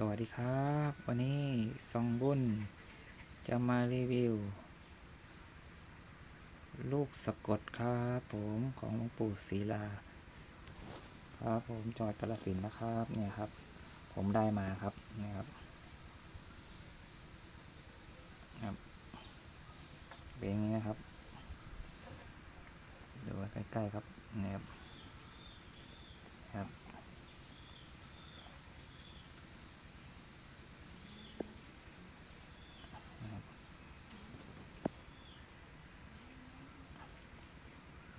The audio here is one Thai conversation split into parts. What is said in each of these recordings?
สวัสดีครับ วันนี้ซองบุญจะมารีวิว ลูกสะกดครับผมของหลวงปู่ศิลา ครับผมจังหวัดกาฬสินนะครับเนี่ยครับ ผมได้มาครับเนี่ยครับครับเป็นอย่างนี้นะครับดูใกล้ๆครับเนี่ยครับครับ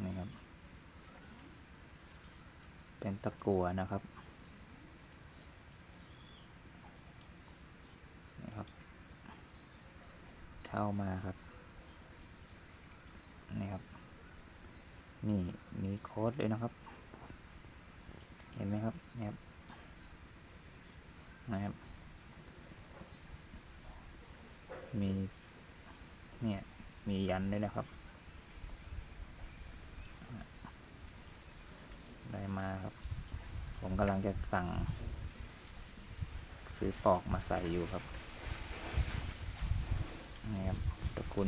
นี่ครับ เป็นตะกัวนะครับครับเข้ามาครับนี่ครับมีมีโค้ดด้วยนะครับ เห็นไหมครับนี่ครับนะครับ มีเนี่ยมียันด้วยนะครับ ได้มาครับ ผมกำลังจะสั่ง ซื้อปลอกมาใส่อยู่ครับนี่ครับแต่คุณ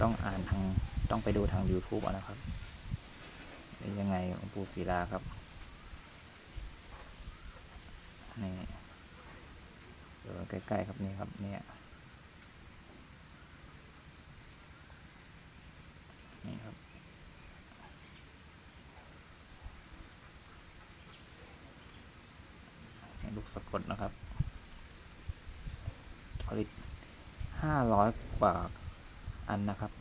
ต้องอ่านทางต้องไปดูทาง YouTube นะครับนี่ยังไงปูศิลาครับนี่เดี๋ยวใกล้ ๆ ครับนี่ครับเนี่ย นี่ครับ ลูก สะกดนะครับ ผลิตห้าร้อยกว่าอันนะครับ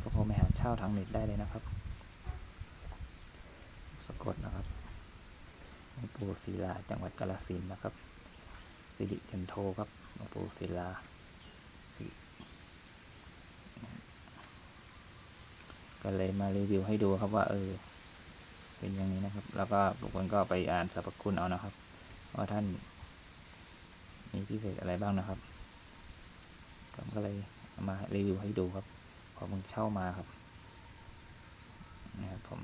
ก็ผมไปหาเช่าทางเน็ตได้เลยนะครับ สะกดนะครับหลวงปู่ศิลาจังหวัดกาฬสินนะครับ สิริจันโทครับหลวงปู่ศิลาก็เลยมารีวิวให้ดูครับว่าเออเป็นอย่างนี้นะครับ แล้วก็ทุกคนก็ไปอ่านสรรพคุณเอานะครับ ว่าท่านมีพิเศษอะไรบ้างนะครับผมก็เลยมารีวิวให้ดูครับพอมึงเช่ามาครับนะครับผม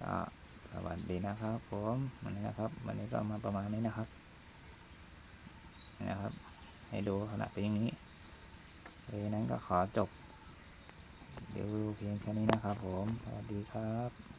ก็สวัสดีนะครับผมวันนี้นะครับ วันนี้ก็มาประมาณนี้นะครับนะครับ ให้ดูขนาดเป็นอย่างนี้เลยนั้นก็ขอจบเดี๋ยวเพียงแค่นี้นะครับผม สวัสดีครับ